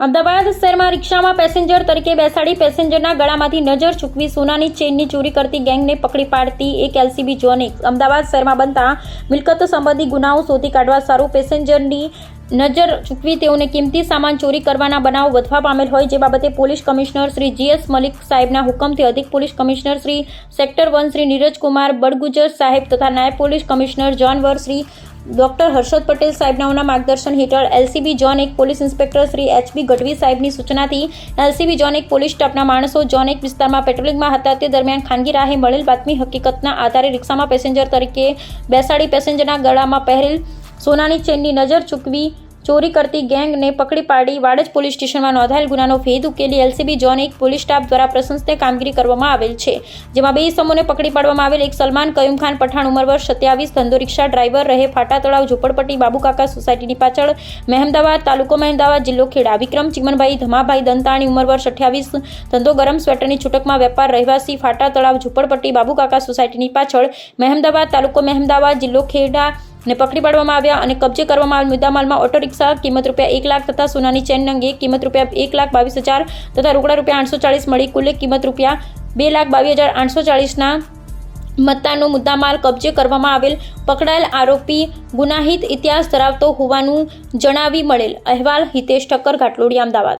અમદાવાદ શહેરમાં રિક્ષામાં પેસેન્જર તરીકે બેસાડી પેસેન્જરના ગળામાંથી નજર ચૂકવી સોનાની ચેનની ચોરી કરતી ગેંગને પકડી પાડતી એક એલસીબી જોને અમદાવાદ શહેરમાં બનતા મિલકત સંબંધી ગુનાઓ શોધી કાઢવા સારું પેસેન્જરની નજર ચૂકવી તેઓને કિંમતી સામાન ચોરી કરવાના બનાવ વધવા પામેલ હોય, જે બાબતે police commissioner Shri GS Malik સાહેબના હુકમથી અધિક police commissioner Shri sector one Shri Neerajkumar Badgujar સાહેબ તથા નાયબ પોલીસ કમિશનર જોનવર શ્રી ડોક્ટર હર્ષદ પટેલ સાહેબનાઓના માર્ગદર્શન હેઠળ એલસીબી જોન એક police inspector Shri HB Gadhvi સાહેબની સૂચનાથી એલસીબી જોન એક પોલીસ સ્ટાફના માણસો જોન એક વિસ્તારમાં પેટ્રોલિંગમાં હતા. તે દરમિયાન ખાનગી રાહે મળેલ બાતમી હકીકતના આધારે રિક્ષામાં પેસેન્જર તરીકે બેસાડી પેસેન્જરના ગળામાં પહેરેલ સોનાની ચેનની નજર ચૂકવી ચોરી કરતી ગેંગને પકડી પાડી વાડજ પોલીસ સ્ટેશનમાં નોંધાયેલ ગુનાનો ભેદ ઉકેલી એલસીબી જોન એક પોલીસ સ્ટાફ દ્વારા પ્રશંસનીય કામગીરી કરવામાં આવેલ છે, જેમાં બે સમૂહને પકડી પાડવામાં આવેલ. એક સલમાન કયુમ ખાન પઠાણ, ઉંમર વર્ષ સત્યાવીસ, ધંધો રિક્ષા ડ્રાઈવર રહે ફાટા તળાવ, ઝુંપડપટ્ટી, બાબુકાકા સોસાયટીની પાછળ, મહેમદાવાદ તાલુકો મહેમદાવાદ જિલ્લો ખેડા. વિક્રમ, ચિમનભાઈ, ધમાભાઈ, દંતાણી, ઉંમર વર્ષ અઠ્યાવીસ, ધંધો ગરમ સ્વેટરની છૂટકમાં વેપાર, રહેવાસી, ફાટા તળાવ, ઝુંપડપટ્ટી, બાબુકાકા સોસાયટીની પાછળ, મહેમદાવાદ તાલુકો મહેમદાવાદ જિલ્લો ખેડા. ને પકડી પાડવામાં આવ્યા અને કબજે કરવામાં આવેલ મુદ્દામાલમાં ઓટો રિક્ષા કિંમત રૂપિયા એક લાખ તથા સોનાની ચેન અંગે કિંમત રૂપિયા એક લાખ બાવીસ હજાર તથા રોકડા રૂપિયા આઠસો ચાળીસ મળી. કુલ કિંમત રૂપિયા બે લાખ બાવીસ હજાર આઠસો ચાળીસના મત્તાનો મુદ્દામાલ કબજે કરવામાં આવેલ. પકડાયેલ આરોપી ગુનાહિત ઇતિહાસ ધરાવતો હોવાનું જણાવી મળેલ. અહેવાલ હિતેશ ઠક્કર, ઘાટલોડી, અમદાવાદ.